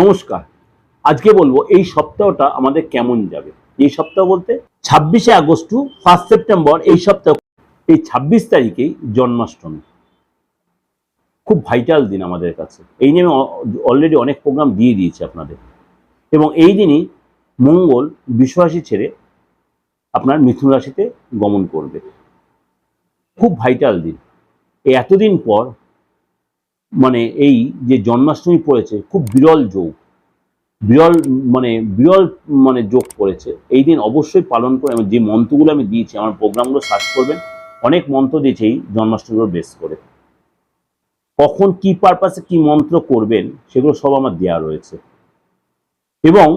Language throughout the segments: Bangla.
নমস্কার। আজকে বলব এই সপ্তাহটা আমাদের কেমন যাবে? এই সপ্তাহ বলতে ছাব্বিশে আগস্ট টু ফার্স্ট সেপ্টেম্বর এই সপ্তাহ এই ছাব্বিশ তারিখেই জন্মাষ্টমী। খুব ভাইটাল দিন আমাদের কাছে। এই নিয়ে আমি অলরেডি অনেক প্রোগ্রাম দিয়ে দিয়েছি আপনাদের। এবং এই দিনই মঙ্গল বিশ্বরাশি ছেড়ে আপনার মিথুন রাশিতে গমন করবে। খুব ভাইটাল দিন। এতদিন পর মানে এই যে জন্মাষ্টমী পড়েছে, খুব বিরল যোগ। বিরল মানে বিরল মানে যোগ পড়েছে। এই দিন অবশ্যই পালন করে যে মন্ত্রগুলো আমি দিয়েছি, আমার প্রোগ্রামগুলো সার্চ করবেন, অনেক মন্ত্র দিয়েছি এই জন্মাষ্টমীর বেস করে। কখন কি পারপাসে কি মন্ত্র করবেন, সেগুলো সব আমার দেওয়া রয়েছে। এবং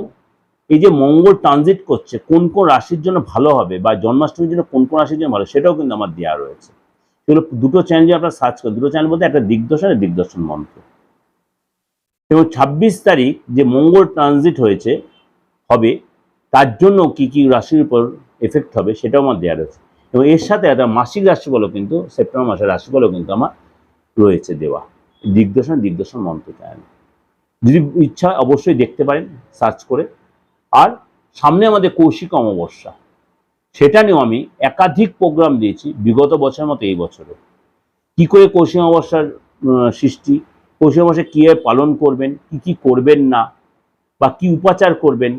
এই যে মঙ্গল ট্রানজিট করছে, কোন কোন রাশির জন্য ভালো হবে, বা জন্মাষ্টমীর জন্য কোন কোন রাশির জন্য ভালো, সেটাও কিন্তু আমার দেওয়া রয়েছে। এগুলো দুটো চ্যানেল আপনারা সার্চ করেন। দুটো চ্যানেল বলতে একটা দিগদর্শন আর দিগদর্শন মন্ত্র। এবং ছাব্বিশ তারিখ যে মঙ্গল ট্রানজিট হয়েছে, হবে, তার জন্য কি কি রাশির উপর এফেক্ট হবে সেটাও আমার দেওয়া রয়েছে। এবং এর সাথে একটা মাসিক রাশিফলও কিন্তু, সেপ্টেম্বর মাসের রাশিফলও কিন্তু আমার রয়েছে দেওয়া। দিগদর্শন দিগদর্শন মন্ত্র চ্যানেল যদি ইচ্ছা অবশ্যই দেখতে পারেন সার্চ করে। আর সামনে আমাদের কৌশিক অমাবস্যা। সেটা নিয়েও আমি একাধিক প্রোগ্রাম দিয়েছি বিগত বছরের মতো এই বছরও। কি করে কৌশিক অমাবস্যার সৃষ্টি কৌশিক অমাবস্যা কীভাবে পালন করবেন, কি কি করবেন না, বা কি উপাচার করবেন,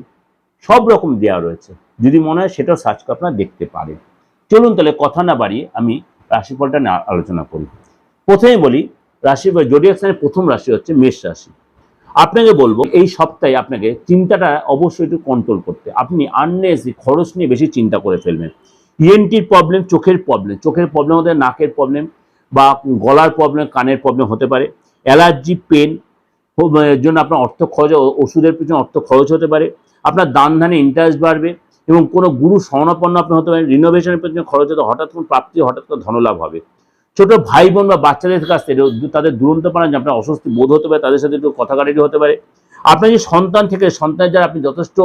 সব রকম দেওয়া রয়েছে। যদি মনে হয় সেটাও সার্চ করে আপনারা দেখতে পারেন। চলুন তাহলে কথা না বাড়িয়ে আমি রাশিফলটা আলোচনা করি। প্রথমে বলি রাশি বা প্রথম রাশি হচ্ছে মেষ রাশি। আপনাকে বলব, এই সপ্তাহে আপনাকে চিন্তাটা অবশ্যই একটু কন্ট্রোল করতে। আপনি আননেসি খরচ নিয়ে বেশি চিন্তা করে ফেলবেন। ইএনটির প্রবলেম চোখের প্রবলেম চোখের প্রবলেম হতে নাকের প্রবলেম বা গলার প্রবলেম কানের প্রবলেম হতে পারে। অ্যালার্জি, পেন জন্য আপনার অর্থ খরচ ওষুধের পিছনে অর্থ খরচ হতে পারে। আপনার দান ধানে ইন্টারেস্ট বাড়বে এবং কোনো গুরু স্বর্ণাপন্ন আপনি হতে পারেন। রিনোভেশনের পেছনে খরচ হতে, হঠাৎ কোনো প্রাপ্তি, হঠাৎ করে ধনলাভ হবে। ছোট ভাই বোন বা বাচ্চাদের কাছ থেকে তাদের দুরন্ত পারেন যে আপনার অস্বস্তি বোধ হতে পারে, তাদের সাথে একটু কথা কাটাটি হতে পারে। আপনার যে সন্তান থেকে সন্তানের যারা আপনি যথেষ্ট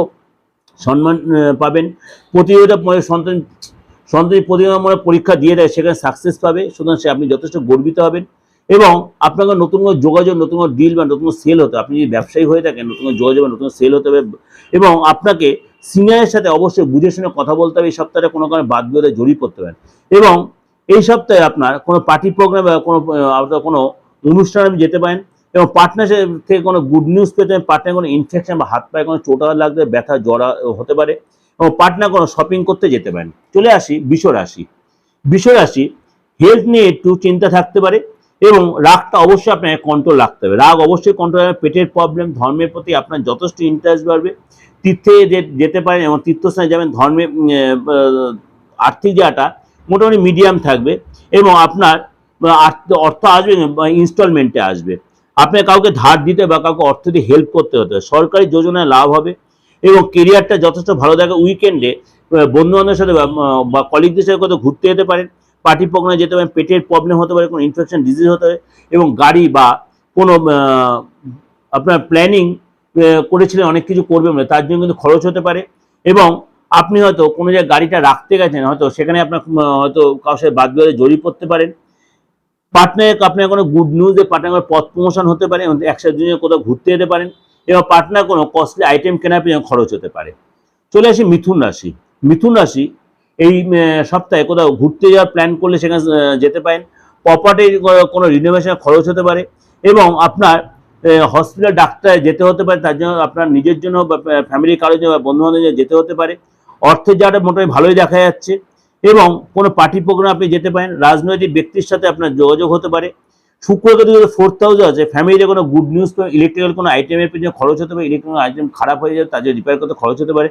সম্মান পাবেন। প্রতিযোগিতা সন্তান সন্তান প্রতিযোগিতামূলক পরীক্ষা দিয়ে দেয়, সেখানে সাকসেস পাবে। সুতরাং সে আপনি যথেষ্ট গর্বিত হবেন এবং আপনাকে নতুন কোনো যোগাযোগ, নতুন কোনো ডিল বা নতুন সেল হতে আপনি যদি ব্যবসায়ী হয়ে থাকেন, নতুন কোনো যোগাযোগ নতুন সেল হতে হবে এবং আপনাকে সিনিয়রের সাথে অবশ্যই বুঝে শুনে কথা বলতে হবে। এই সপ্তাহে কোনো কারণে বাদ বিরোধে জড়িয়ে পড়তে পারেন এবং এই সপ্তাহে আপনার কোনো পার্টি প্রোগ্রাম বা কোনো কোনো অনুষ্ঠানে আপনি যেতে পারেন এবং পার্টনার থেকে কোনো গুড নিউজ পেতে পার্টনার কোনো ইনফেকশন বা হাত পায়ে কোনো চোটা লাগবে ব্যথা জড়া হতে পারে এবং পার্টনার কোনো শপিং করতে যেতে পারেন। চলে আসি বিষ রাশি বিষ রাশি হেলথ নিয়ে একটু চিন্তা থাকতে পারে এবং রাগটা অবশ্যই আপনাকে কন্ট্রোল রাখতে হবে। রাগ অবশ্যই কন্ট্রোল রাখবে পেটের প্রবলেম ধর্মের প্রতি আপনার যথেষ্ট ইন্টারেস্ট বাড়বে। তীর্থে যেতে পারেন এবং তীর্থস্থানে যাবেন, ধর্মে আর্থিক জায়গাটা মোটামুটি মিডিয়াম থাকবে এবং আপনার অর্থ আসবে ইনস্টলমেন্টে আসবে। আপনার কাউকে ধার দিতে বা কাউকে অর্থ দিয়ে হেল্প করতে হতে সরকারি যোজনায় লাভ হবে এবং কেরিয়ারটা যথেষ্ট ভালো থাকে উইকেন্ডে বন্ধু বান্ধবের সাথে বা- কলিগদের সাথে কোথাও ঘুরতে যেতে পারেন। পার্টি প্রোগ্রামে যেতে পারেন, পেটের প্রবলেম হতে পারে, কোনো ইনফেকশন ডিজিজ হতে পারে এবং গাড়ি বা কোনো আপনার প্ল্যানিং করেছিলেন, অনেক কিছু করবে তার জন্য কিন্তু খরচ হতে পারে এবং আপনি হয়তো কোনো জায়গায় গাড়িটা রাখতে গেছেন, হয়তো সেখানে আপনার হয়তো কারোর সাথে বাদ বিবাদে জড়িয়ে পড়তে পারেন। পার্টনারে আপনার কোনো গুড নিউজে পার্টনার পথ প্রমোশন হতে পারে একসাথে দুজনে কোথাও ঘুরতে যেতে পারেন, এবং পার্টনার কোনো কস্টলি আইটেম কেনার পিছনে খরচ হতে পারে। চলে আসি মিথুন রাশি। মিথুন রাশি এই সপ্তাহে কোথাও ঘুরতে যাওয়ার প্ল্যান করলে সেখানে যেতে পারেন। প্রপার্টির কোনো রিনোভেশনের খরচ হতে পারে, এবং আপনার হসপিটাল ডাক্তার যেতে হতে পারে, তার জন্য আপনার নিজের জন্য বা ফ্যামিলি কারোর জন্য বা বন্ধু বান্ধবের যেতে হতে পারে। অর্থের জায়গাটা মোটামুটি ভালোই দেখা যাচ্ছে এবং কোনো পার্টি প্রোগ্রাম আপনি যেতে পারেন, রাজনৈতিক ব্যক্তির সাথে আপনার যোগাযোগ হতে পারে। শুক্রকে যদি ফোর্থ হাউসে আছে ফ্যামিলিতে কোনো গুড নিউজ ইলেকট্রিক্যাল কোনো আইটেমের পিছনে খরচ হতে পারে ইলেকট্রিক্যাল আইটেম খারাপ হয়ে যায় তাদের রিপেয়ার করতে খরচ হতে পারে।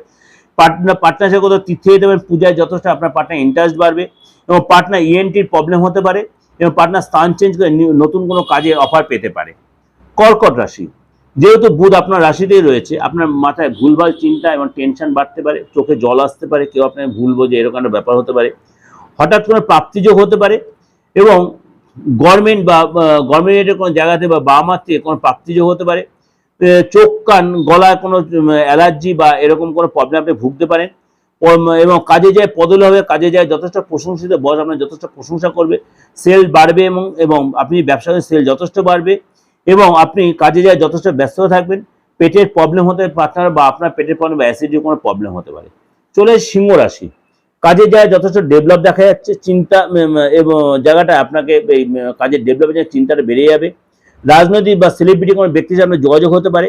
পার্টনার পার্টনার সাথে কোথাও তীর্থে যেতে পারেন, পূজায় যথেষ্ট আপনার পার্টনার ইন্টারেস্ট বাড়বে এবং পার্টনার ইএনটির প্রবলেম হতে পারে এবং পার্টনার স্থান চেঞ্জ করে নতুন কোনো কাজের অফার পেতে পারে। কর্কট রাশি। যেহেতু বুধ আপনার রাশিতেই রয়েছে, আপনার মাথায় ভুলভাল চিন্তা এবং টেনশন বাড়তে পারে, চোখে জল আসতে পারে, কেউ আপনার ভুল বোঝে, এরকম একটা ব্যাপার হতে পারে। হঠাৎ কোনো প্রাপ্তিযোগ হতে পারে এবং গভর্নমেন্ট বা গভর্নমেন্টের কোনো জায়গাতে বা বাবা মার থেকে কোনো প্রাপ্তিযোগ হতে পারে। চোখ, কান, গলায় কোনো অ্যালার্জি বা, এরকম কোনো প্রবলেম আপনি ভুগতে পারেন। এবং কাজে যায় পদলে হবে কাজে যায়, যথেষ্ট প্রশংসিত বস আপনার যথেষ্ট প্রশংসা করবে। সেল বাড়বে এবং এবং আপনি ব্যবসায় সেল যথেষ্ট বাড়বে। এবং আপনি কাজে যায় যথেষ্ট ব্যস্ত থাকবেন, পেটের প্রবলেম হতে পারে বা আপনার পেটের প্রবলেম বা অ্যাসিডির কোনো প্রবলেম হতে পারে। চলে সিংহ রাশি। কাজে জায়গায় যথেষ্ট ডেভেলপ দেখা যাচ্ছে, চিন্তা এবং জায়গাটা আপনাকে এই কাজের ডেভেলপের জন্য চিন্তাটা বেড়ে যাবে। রাজনৈতিক বা সেলিব্রিটি কোনো ব্যক্তির সাথে যোগাযোগ হতে পারে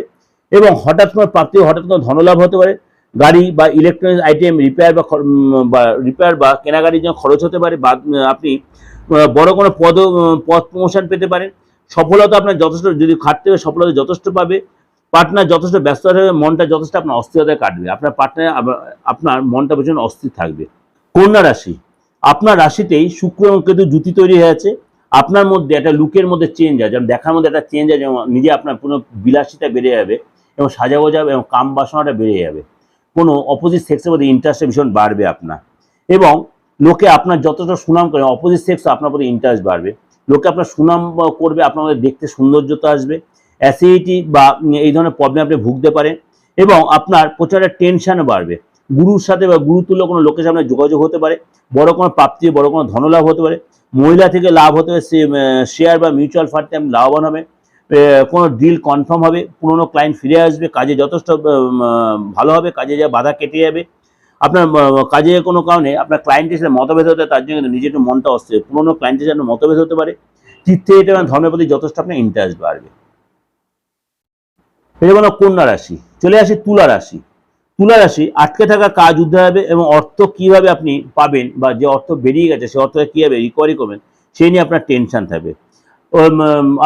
এবং হঠাৎ কোনো প্রাপ্তি, হঠাৎ কোনো ধনলাভ হতে পারে। গাড়ি বা ইলেকট্রনিক্স আইটেম রিপেয়ার বা রিপেয়ার বা কেনাকাটির জন্য খরচ হতে পারে বা আপনি বড় কোনো পদ পদ প্রমোশন পেতে পারেন। সফলতা আপনার যথেষ্ট, যদি খাটতে হবে, সফলতা যথেষ্ট পাবে। পার্টনার যথেষ্ট ব্যস্ত থাকবে, মনটা যথেষ্ট আপনার অস্থিরতায় কাটবে। আপনার পার্টনার আপনার মনটা ভীষণ অস্থির থাকবে। কন্যা রাশি, আপনার রাশিতেই শুক্র এবং কেতু জুতি তৈরি হয়েছে আপনার মধ্যে একটা লুকের মধ্যে চেঞ্জ আছে। দেখার মধ্যে একটা চেঞ্জ আছে নিজে আপনার পুরো বিলাসিতা বেড়ে যাবে এবং সাজাগোজা এবং কাম বাসনাটা বেড়ে যাবে। কোনো অপোজিট সেক্সের মধ্যে ইন্টারেস্টটা ভীষণ বাড়বে আপনার। এবং লোকে আপনার যতটা সুনাম করে অপোজিট সেক্স আপনার প্রতি ইন্টারেস্ট বাড়বে। লোকে আপনার সুনাম করবে মধ্যে দেখতে সৌন্দর্যতা আসবে অ্যাসিডিটি বা এই ধরনের প্রবলেম আপনি ভুগতে পারেন এবং আপনার প্রচুর একটা টেনশনও বাড়বে। গুরুর সাথে বা গুরুতুল্য কোনো লোকের সামনে যোগাযোগ হতে পারে, বড় কোনো প্রাপ্তি, বড় কোনো ধনলাভ হতে পারে, মহিলা থেকে লাভ হতে পারে শেয়ার বা মিউচুয়াল ফান্ডে আপনি লাভবান হবে কোনো ডিল কনফার্ম হবে, পুরোনো ক্লায়েন্ট ফিরে আসবে, কাজে যথেষ্ট ভালো হবে, কাজে যা বাধা কেটে যাবে আপনার কাজে কোনো কারণে আপনার ক্লায়েন্টের সাথে মতভেদ হতে, তার জন্য নিজের একটু মনটা অস্থির। পুরোনো ক্লায়েন্টের সাথে মতভেদ হতে পারে। তীর্থে এটা মানে ধর্মের প্রতি যথেষ্ট আপনার ইন্টারেস্ট বাড়বে। এটা বলো কন্যা রাশি, চলে আসি তুলা রাশি। তুলা রাশি, আটকে থাকা কাজ উদ্ধার হবে এবং অর্থ কীভাবে আপনি পাবেন বা যে অর্থ বেরিয়ে গেছে, সে অর্থটা কীভাবে রিকভারি করবেন, সেই নিয়ে আপনার টেনশন থাকবে।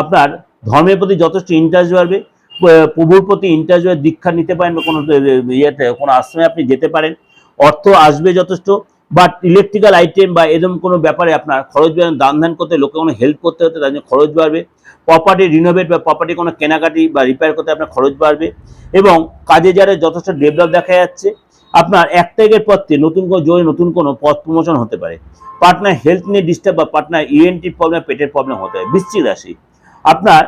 আপনার ধর্মের প্রতি যথেষ্ট ইন্টারেস্ট বাড়বে। প্রভুর প্রতি ইন্টারেস্ট বাড়বে দীক্ষা নিতে পারেন বা কোনো ইয়েতে, কোনো আশ্রমে আপনি যেতে পারেন। অর্থ আসবে যথেষ্ট বাট ইলেকট্রিক্যাল আইটেম বা এরকম কোনো ব্যাপারে আপনার খরচ বাড়বে দান ধ্যান করতে, লোকে কোনো হেল্প করতে হতে তার জন্য খরচ বাড়বে। প্রপার্টি রিনোভেট বা প্রপার্টি কোনো কেনাকাটি বা রিপেয়ার করতে আপনার খরচ বাড়বে। এবং কাজে যারা যথেষ্ট ডেভেলপ দেখা যাচ্ছে, আপনার এক তারিখের পর থেকে নতুন কোনো জোরে নতুন কোনো পথ প্রমোশন হতে পারে। পার্টনার হেলথ নিয়ে ডিস্টার্ব বা পার্টনার ইএনটি প্রবলেম পেটের প্রবলেম হতে পারে। বৃশ্চিক রাশি। আপনার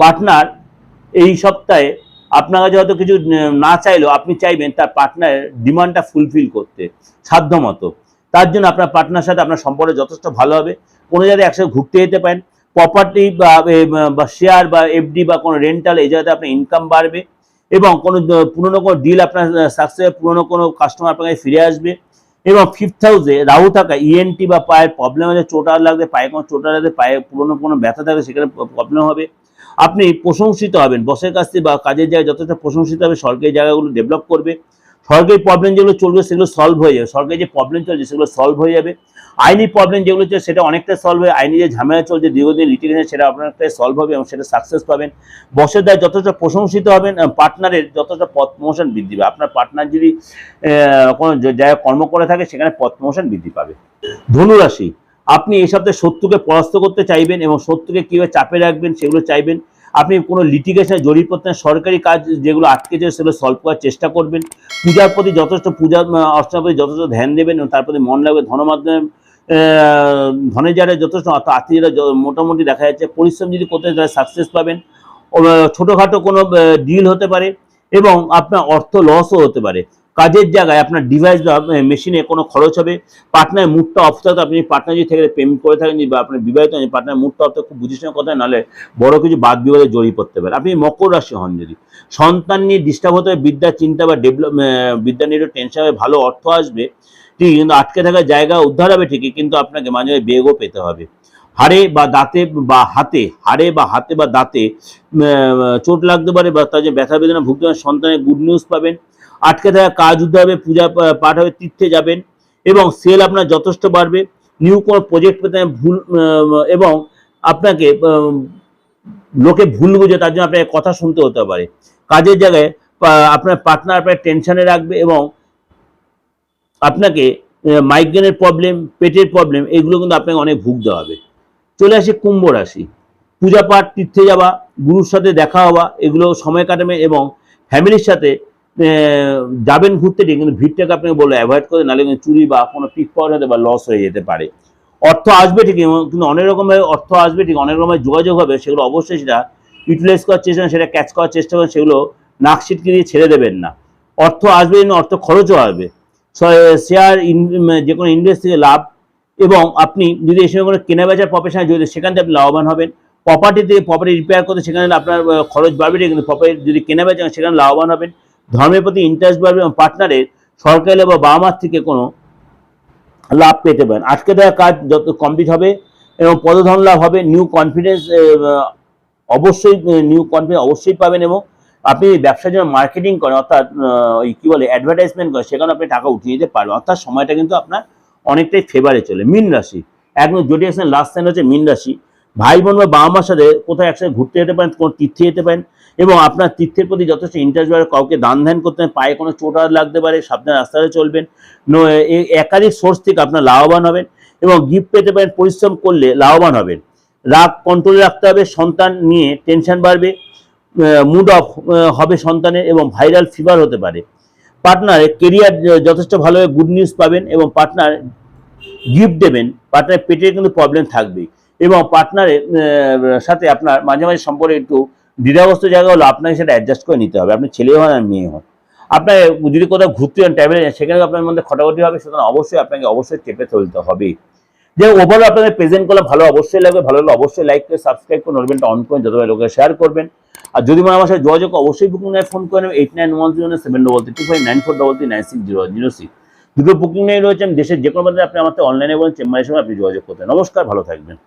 পার্টনার এই সপ্তাহে আপনার কাছে হয়তো কিছু না চাইলেও আপনি চাইবেন তার পার্টনার ডিমান্ডটা ফুলফিল করতে, সাধ্যমতো। তার জন্য আপনার পার্টনার সাথে আপনার সম্পর্ক যথেষ্ট ভালো হবে। কোনো জায়গায় একসাথে ঘুরতে যেতে পারেন। প্রপার্টি বা শেয়ার বা এফডি বা কোনো রেন্টাল এই জায়গাতে আপনার ইনকাম বাড়বে এবং কোনো পুরনো কোনো ডিল আপনার সাকসেস পুরনো কোনো কাস্টমার আপনার কাছে ফিরে আসবে এবং ফিফথ হাউসে রাহু থাকা ইএনটি বা পায়ের প্রবলেম আছে, চোটা লাগবে পায়ে কোনো চোটা লাগবে পায়ে পুরনো কোনো ব্যথা থাকলে সেখানে প্রবলেম হবে। আপনি প্রশংসিত হবেন। বসের কাছ থেকে বা কাজের জায়গায় যথেষ্ট প্রশংসিত হবে, সরকারি জায়গাগুলো ডেভেলপ করবে। সরকারি প্রবলেম যেগুলো চলবে, সেগুলো সলভ হয়ে যাবে। সরকারি যে প্রবলেম চলছে, সেগুলো সলভ হয়ে যাবে। আইনি প্রবলেম যেগুলো চলছে, সেটা অনেকটা সলভ হয়ে আইনি যে ঝামেলা চলছে, দীর্ঘদিন লিটিগেশন সেটা অনেকটাই সলভ হবে এবং সেটা সাকসেস পাবেন। বসের দ্বারা যথেষ্ট প্রশংসিত হবেন পার্টনারের যথেষ্ট পথ প্রমোশন বৃদ্ধি পাবে। আপনার পার্টনার যদি কোনো জায়গায় কর্ম করে থাকে, সেখানে পথ প্রমোশন বৃদ্ধি পাবে। ধনুরাশি আপনি এই সপ্তাহে শত্রুকে পরাস্ত করতে চাইবেন এবং শত্রুকে কীভাবে চাপে রাখবেন সেগুলো চাইবেন। আপনি কোনো লিটিগেশনে জড়িয়ে পড়তে সরকারি কাজ যেগুলো আটকেছে সেগুলো সলভ করার চেষ্টা করবেন। পূজার প্রতি যথেষ্ট পূজা অর্চনার প্রতি যথেষ্ট ধ্যান দেবেন এবং তার প্রতি মন লাগবে ধন মাধ্যমে আহ, যারা যথেষ্ট আত্মীয়রা মোটামুটি দেখা যাচ্ছে। পরিশ্রম যদি করতে তারা সাকসেস পাবেন। ছোটোখাটো কোনো ডিল হতে পারে এবং আপনার অর্থ লসও হতে পারে। কাজের জায়গায় আপনার ডিভাইস বা মেশিনে কোনো খরচ হবে পার্টনার মুডটা অফ থাকতে আপনি পার্টনার যদি থেকে প্রেম করে থাকেন, বা আপনার বিবাহিত পার্টনার মুডটা অফ খুব বুঝে কথা, নাহলে বড় কিছু বাদ বিবাদে জড়িয়ে পড়তে পারে। আপনি মকর রাশি হন যদি। সন্তান নিয়ে ডিস্টার্ব হতে হবে, বিদ্যা, চিন্তা বা ডেভেলপ বিদ্যা নিয়ে টেনশন হবে, ভালো অর্থ আসবে, ঠিক কিন্তু আটকে থাকা জায়গা উদ্ধার হবে ঠিকই, কিন্তু আপনাকে মাঝে মাঝে বেগও পেতে হবে। হাড়ে বা দাঁতে বা হাতে, হাড়ে বা হাতে বা দাঁতে চোট লাগতে পারে বা তার যে ব্যথা বেদনা ভুগতে পারে সন্তানের গুড নিউজ পাবেন আটকে থাকা কাজ উদ্ধার হবে, পূজা পাঠ হবে, তীর্থে যাবেন এবং সেল আপনার যথেষ্ট বাড়বে। নিউ কোনো প্রজেক্ট পেতে ভুল এবং আপনাকে লোকে ভুল বুঝে, তার জন্য আপনাকে কথা শুনতে হতে পারে। কাজের জায়গায় আপনার পার্টনার আপনার টেনশনে রাখবে এবং আপনাকে মাইগ্রেনের প্রবলেম পেটের প্রবলেম এগুলো কিন্তু আপনাকে অনেক ভুগতে হবে। চলে আসে কুম্ভ রাশি। পূজা পাঠ, তীর্থে যাওয়া, গুরুর সাথে দেখা হওয়া, এগুলো সময় কাটাবে এবং ফ্যামিলির সাথে যাবেন ঘুরতে ঠিক কিন্তু ভিড়টাকে আপনাকে বলে অ্যাভয়েড করে নাহলে কিন্তু চুরি বা কোনো পিক পাওয়া বা লস হয়ে যেতে পারে। অর্থ আসবে ঠিক কিন্তু অনেক রকমের অর্থ আসবে ঠিক অনেক রকমের যোগাযোগ হবে সেগুলো অবশ্যই সেটা ইউটিলাইজ করার চেষ্টা সেটা ক্যাচ করার চেষ্টা করবেন সেগুলো নাক ছিটকে দিয়ে ছেড়ে দেবেন না। অর্থ আসবে কিন্তু অর্থ খরচও আসবে শেয়ার যে কোনো ইনভেস্ট থেকে লাভ এবং আপনি যদি এই সময় কোনো কেনাবেচার প্রফেশনে জড়িত সেখান থেকে আপনি লাভবান হবেন প্রপার্টিতে প্রপার্টি রিপেয়ার করতে সেখানে আপনার খরচ বাড়বে কিন্তু প্রপার্টি যদি কেনা বেচা হয়, সেখানে লাভবান হবেন। ধর্মের প্রতি ইন্টারেস্ট বাড়বে এবং পার্টনারের সরকারি বা বাবা মার থেকে কোনো লাভ পেতে পারেন। আজকে দেওয়া কাজ যত কমপ্লিট হবে এবং পদধন লাভ হবে নিউ কনফিডেন্স অবশ্যই নিউ কনফিডেন্স অবশ্যই পাবেন এবং আপনি ব্যবসার জন্য মার্কেটিং করেন, অর্থাৎ ওই কী বলে অ্যাডভার্টাইজমেন্ট করেন, সেখানে আপনি টাকা উঠিয়ে দিতে পারবেন। অর্থাৎ সময়টা কিন্তু আপনার অনেকটাই ফেভারে চলে। মিন রাশি, একদম জোডিয়াসের লাস্ট সাইন হচ্ছে মিন রাশি। ভাই বোন বা বাবা মার সাথে কোথায় একসাথে ঘুরতে যেতে পারেন, কোনো তীর্থে যেতে পারেন, এবং আপনার তীর্থের প্রতি যথেষ্ট ইন্টারেস্ট বাড়ে কাউকে দান ধ্যান করতে পারেন, পায়ে কোনো চোট লাগতে পারে, সাবধানে রাস্তাতে চলবেন একাধিক সোর্স থেকে আপনার লাভবান হবেন, এবং গিফট পেতে পারেন, পরিশ্রম করলে লাভবান হবেন। রাগ কন্ট্রোলে রাখতে হবে, সন্তান নিয়ে টেনশন বাড়বে মুড অফ হবে সন্তানের এবং ভাইরাল ফিভার হতে পারে। পার্টনারের কেরিয়ার যথেষ্ট ভালোভাবে গুড নিউজ পাবেন, এবং পার্টনার গিফট দেবেন পার্টনারের পেটের কিন্তু প্রবলেম থাকবেই। এবং পার্টনারের সাথে আপনার মাঝে মাঝে সম্পর্কে একটু দ্বিধাগ্রস্ত জায়গা হলো আপনাকে সেটা অ্যাডজাস্ট করে নিতে হবে। আপনি ছেলে হন আর মেয়ে হন। আপনার যদি কোথাও ঘুরতে যান ট্রাভেলে সেখানে আপনার মধ্যে খটাখটি হবে, সুতরাং অবশ্যই আপনাকে অবশ্যই চেপে চলতে হবে। যে ওভারঅল আপনাদের প্রেজেন্ট করলে ভালো অবশ্যই লাগবে, ভালো লাগলে অবশ্যই লাইক করে সাবস্ক্রাইব করে নোটবেনটা অন করেন যতবার লোকে শেয়ার করবেন। আর যদি মনে আমার সাথে যোগাযোগ অবশ্যই বুকিং নেয় ফোন করে নেবেন eight nine one zero seven double three two five nine four double three nine six zero zero six দুটো বুকিং নিয়ে রয়েছেন দেশের যে কোনো মধ্যে আপনি আমাদের অনলাইনে বলেন চেম্বারের সময় আপনি যোগাযোগ করতেন নমস্কার, ভালো থাকবেন।